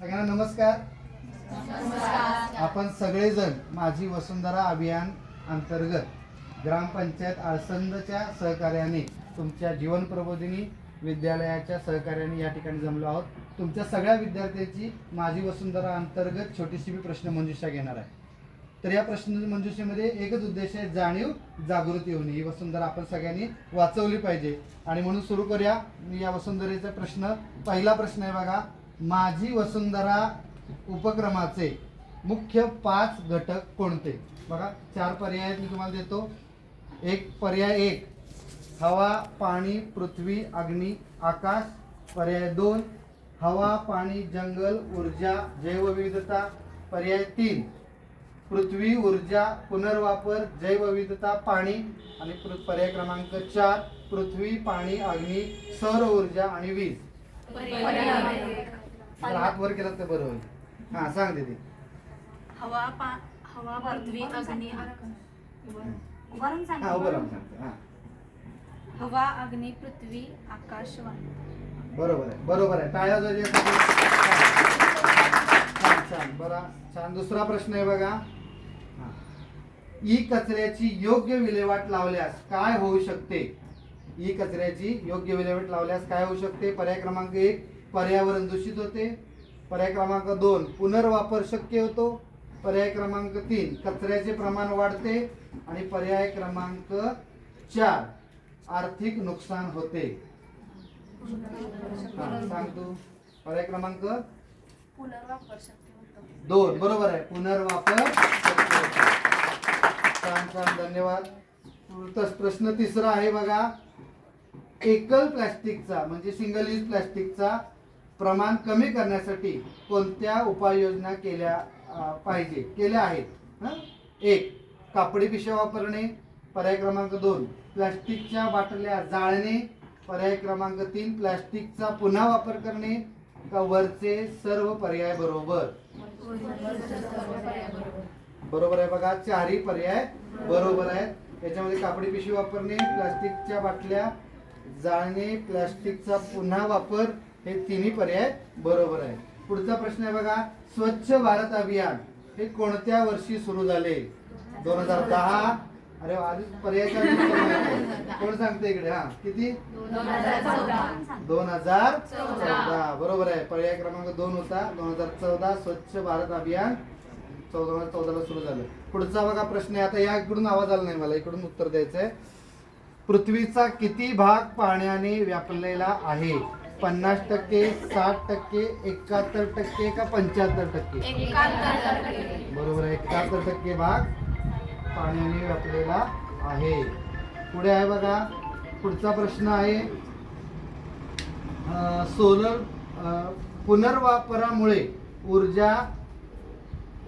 सगळ्यांना नमस्कार. आपण सगळेजण माझी वसुंधरा अभियान अंतर्गत ग्रामपंचायत आळसंदच्या सहकार्याने तुमच्या जीवन प्रबोधिनी विद्यालयाच्या सहकार्याने या ठिकाणी जमलो आहोत. तुमच्या सगळ्या विद्यार्थ्यांची माझी वसुंधरा अंतर्गत छोटीशी मी प्रश्न मंजुषा घेणार आहे. तर या प्रश्न मंजुषेमध्ये एकच उद्देश आहे जाणीव जागृती होणे ही वसुंधरा आपण सगळ्यांनी वाचवली पाहिजे. आणि म्हणून सुरू करूया. मी या वसुंधरेचा प्रश्न पहिला प्रश्न आहे बघा. माझी वसुंधरा उपक्रमाचे मुख्य पाच घटक कोणते? बघा चार पर्याय मी तुम्हाला देतो. एक पर्याय एक हवा पाणी पृथ्वी अग्नी आकाश. पर्याय दोन हवा पाणी जंगल ऊर्जा जैवविविधता. पर्याय तीन पृथ्वी ऊर्जा पुनर्वापर जैवविविधता पाणी. आणि पृ- पर्याय क्रमांक चार पृथ्वी पाणी अग्नी सौर ऊर्जा आणि वीज. जर हात वर. केला तर बरं होईल? हा सांग दीदी. हवा पा हवा पृथ्वी अग्नी. उभारून सांग. हा उभं राहून सांगते हा. हवा अग्नी पृथ्वी आकाश वायू. बरोबर आहे बरोबर आहे. टाळ्या जरी छान छान. बरा छान. दुसरा प्रश्न आहे बघा. हा. ई कचऱ्याची योग्य विल्हेवाट लावल्यास काय होऊ शकते? ई कचऱ्याची योग्य विल्हेवाट लावल्यास काय होऊ शकते? पर्याय क्रमांक एक पर्यावरण दूषित होते. पर्याय क्रमांक दोन पुनर्वापर शक्य होतो. पर्याय क्रमांक तीन कचऱ्याचे प्रमाण वाढते. आणि पर्याय क्रमांक चार आर्थिक नुकसान होते. हा, सांग तू पर्याय क्रमांक दोन बरोबर आहे. पुनर्वापर. छान छान धन्यवाद. प्रश्न तिसरा आहे बघा. एकल प्लास्टिकचा म्हणजे सिंगल यूज प्लास्टिकचा प्रमाण कमी करण्यासाठी कोणत्या उपाययोजना केल्या पाहिजे केल्या आहेत? हां? एक कापडी पिशव्या वापरणे पर्याय क्रमांक दोन प्लॅस्टिकच्या बाटल्या जाळणे पर्याय क्रमांक तीन प्लॅस्टिकचा पुन्हा वापर करणे का वरचे सर्व पर्याय बरोबर? बरोबर आहे बघा चारही पर्याय बरोबर आहेत. याच्यामध्ये कापडी पिशवी वापरणे प्लास्टिकच्या बाटल्या जाळणे प्लास्टिकचा पुन्हा वापर हे तिन्ही पर्याय बरोबर आहे पुढचा प्रश्न आहे बघा स्वच्छ भारत अभियान हे कोणत्या वर्षी सुरू झाले? दोन हजार दहा. अरे आधी पर्यायचा कोण सांगते इकडे? हा किती? दोन हजार चौदा. बरोबर आहे. पर्याय क्रमांक दोन होता. दोन हजार चौदा स्वच्छ भारत अभियान चौदा हजार चौदाला सुरू झालं. पुढचा बघा प्रश्न आहे. आता या इकडून आवाज आला नाही मला. इकडून उत्तर द्यायचं आहे पृथ्वीचा किती भाग पाण्याने व्यापलेला आहे? पन्नास टक्के साठ टक्के एकाहत्तर टक्के का पंच्याहत्तर टक्के? बरोबर आहे एकाहत्तर टक्के भाग पाण्याने व्यापलेला आहे. पुढे आहे बघा पुढचा प्रश्न आहे सोलर पुनर्वापरामुळे ऊर्जा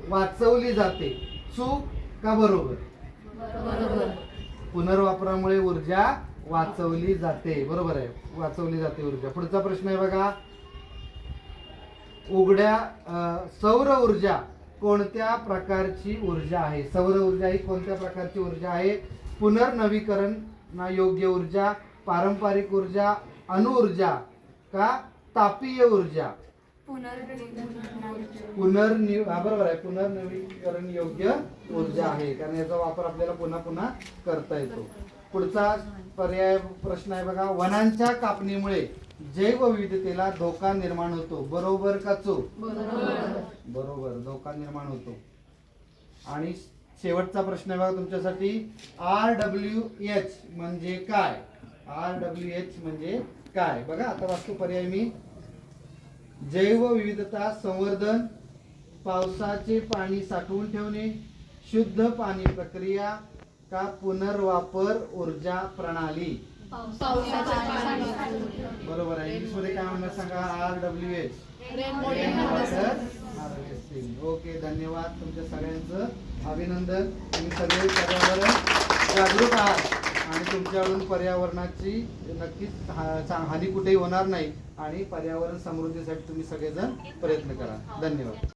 वाचवली जाते. चूक का बरोबर. पुनर्वापरामुळे ऊर्जा वाचवली जाते. बरोबर आहे. वाचवली जाते ऊर्जा. पुढचा प्रश्न आहे बघा. उघड्या सौर ऊर्जा कोणत्या प्रकारची ऊर्जा आहे? सौर ऊर्जा ही कोणत्या प्रकारची ऊर्जा आहे? पुनर्नवीकरण योग्य ऊर्जा पारंपरिक ऊर्जा अणुऊर्जा का तापीय ऊर्जा? पुनर्नि बरोबर आहे. पुनर्नवीकरण योग्य ऊर्जा आहे. कारण याचा वापर आपल्याला पुन्हा पुन्हा करता येतो. पुढचा पर्याय प्रश्न आहे बघा. वनांच्या कापणीमुळे जैवविविधतेला धोका निर्माण होतो. बरोबर का चूक? बरोबर. धोका निर्माण होतो. आणि शेवटचा प्रश्न आहे बघा तुमच्यासाठी. आर डब्ल्यू एच म्हणजे काय? आर डब्ल्यू एच म्हणजे काय? बघा आता वास्तू पर्याय मी. जैवविविधता संवर्धन पावसाचे पाणी साठवून ठेवणे शुद्ध पाणी प्रक्रिया का पुनर्वापर ऊर्जा प्रणाली? बरोबर आहे. इंग्लिशमध्ये काय म्हणणार सांगा? R W H. ओके धन्यवाद तुमच्या सगळ्यांचं. अभिनंदन. तुम्ही सगळे पर्यावरण जागरूक आहात. आणि तुमच्याकडून पर्यावरणाची नक्कीच चा- हानी कुठेही होणार नाही. आणि पर्यावरण समृद्धीसाठी तुम्ही सगळेजण प्रयत्न करा. धन्यवाद.